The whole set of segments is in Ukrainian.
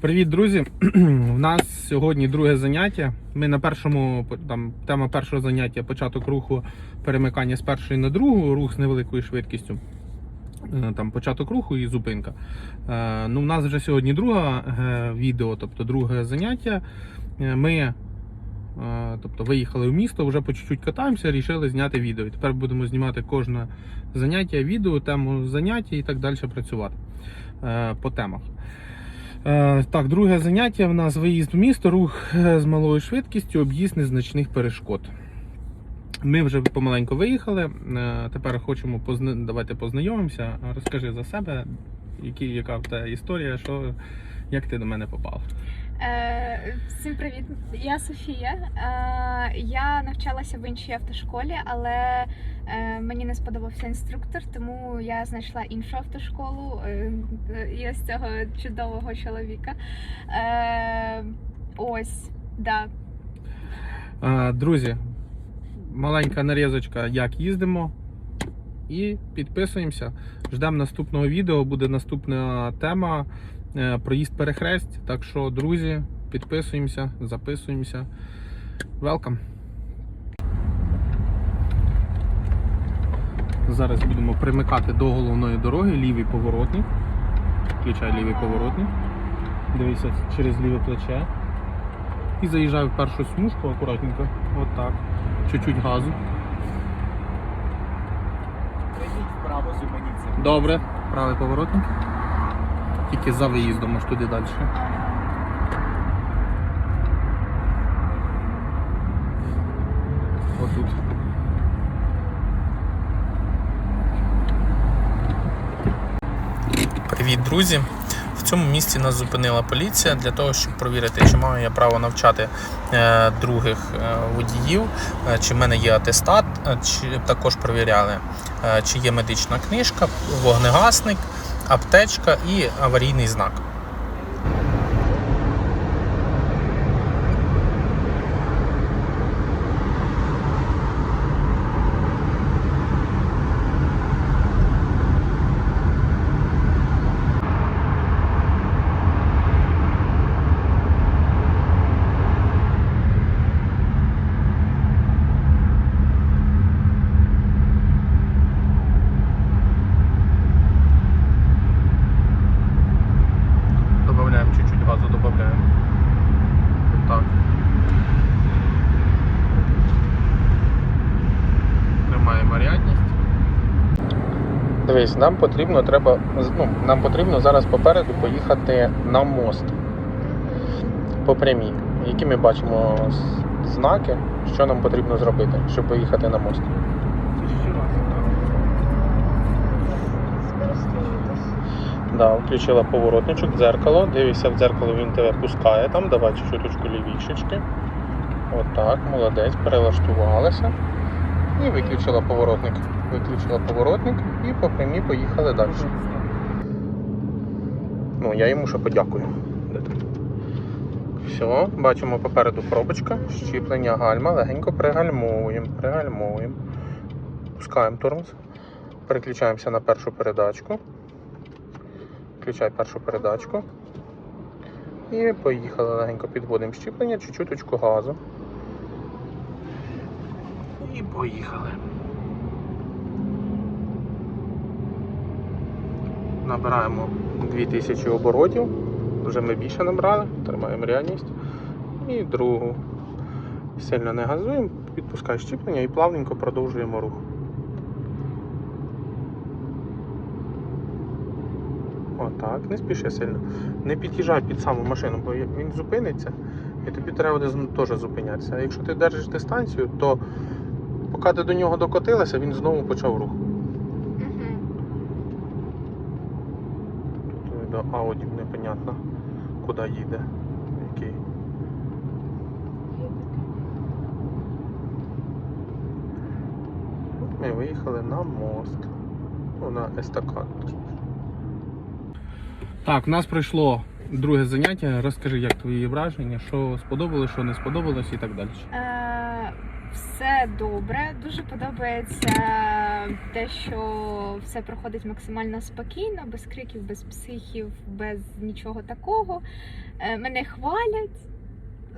Привіт, друзі! У нас сьогодні друге заняття. Ми на першому там тема першого заняття початок руху перемикання з першої на другу, рух з невеликою швидкістю. Е, Там початок руху і зупинка. Е, Ну, у нас вже сьогодні друге е, відео, тобто друге заняття. Ми тобто, виїхали в місто, вже по чуть-чуть катаємося, вирішили зняти відео. І тепер будемо знімати кожне заняття, відео, тему заняття і так далі працювати по темах. Е, Так, друге заняття в нас виїзд в місто, рух е, з малою швидкістю, об'їзд незначних перешкод. Ми вже помаленьку виїхали. е, Тепер хочемо позна... давайте познайомимося. Розкажи за себе, які, яка в тебе історія, що, як ти до мене попав. Е, Всім привіт! Я Софія. Е, Я навчалася в іншій автошколі, але е, мені не сподобався інструктор, тому я знайшла іншу автошколу і ось цього чудового чоловіка. Ось, да. Друзі, маленька нарізочка, як їздимо. І підписуємося. Ждемо наступного відео. Буде наступна тема проїзд перехресть. Так що, друзі, підписуємося, записуємося. Welcome! Зараз будемо примикати до головної дороги, лівий поворотник. Включай лівий поворотник. Дивися через ліве плече. І заїжджаю в першу смужку акуратненько. Отак. Чуть-чуть газу. Прийдіть вправо, зупиніться. Добре. Правий поворотник. Тільки за виїздом аж туди далі. Отут. Привіт, друзі! В цьому місці нас зупинила поліція для того, щоб провірити, чи маю я право навчати е, других е, водіїв, е, чи в мене є атестат, чи також провіряли, чи є медична книжка, вогнегасник, аптечка і аварійний знак. Добавляємо чуть-чуть газу, добавляємо. Так. Тримаємо рядність. Дивись, нам потрібно треба. Ну, нам потрібно зараз попереду поїхати на мост по прямій. Які ми бачимо знаки, що нам потрібно зробити, щоб поїхати на мост. Да, включила поворотничок, дзеркало. Дивишся в дзеркало, він тебе пускає там, давай чуточку лівішечки. Отак, молодець, перелаштувалася. І виключила поворотник. Виключила поворотник і по прямій поїхали далі. Ну, я йому ще подякую. Все, бачимо попереду пробочка, щіплення гальма, легенько пригальмовуємо, пригальмовуємо. Пускаємо тормоз, переключаємося на першу передачку. Включай першу передачку. І поїхали легенько підводимо щіплення, чуть-чуть газу. І поїхали. Набираємо 2000 оборотів. Вже ми більше набрали, тримаємо реальність. І другу. Сильно не газуємо, відпускай щіплення і плавненько продовжуємо рух. Отак, не спіши сильно. Не під'їжджай під саму машину, бо він зупиниться і тобі треба теж зупинятися. А якщо ти держиш дистанцію, то поки ти до нього докотилася, він знову почав рух. До Ауді непонятно, куди їде. Який. Ми виїхали на мост. Ну, на естакад. Так, у нас пройшло друге заняття. Розкажи, як твої враження, що сподобалось, що не сподобалось і так далі. Е, Все добре, дуже подобається те, що все проходить максимально спокійно, без криків, без психів, без нічого такого. Е, Мене хвалять.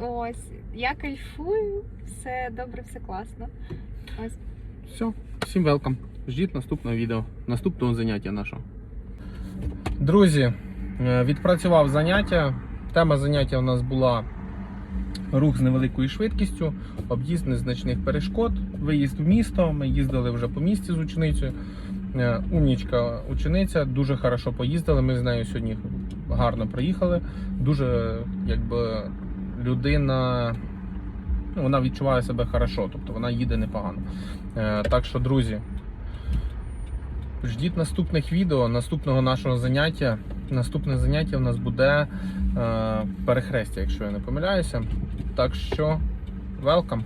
Ось, я кайфую, все добре, все класно. Ось. Все, всім велкам. Ждіть наступного відео, наступного заняття нашого. Друзі, е, відпрацював заняття. Тема заняття у нас була рух з невеликою швидкістю, об'їзд незначних перешкод, виїзд в місто. Ми їздили вже по місті з ученицею. Е, Умнічка учениця, дуже хорошо поїздили. Ми з нею сьогодні гарно проїхали. Дуже якби людина. Ну, вона відчуває себе хорошо, тобто вона їде непогано. Е, Так що, друзі, ждіть наступних відео, наступного нашого заняття. Наступне заняття у нас буде е, перехрестя, якщо я не помиляюся. Так що, welcome!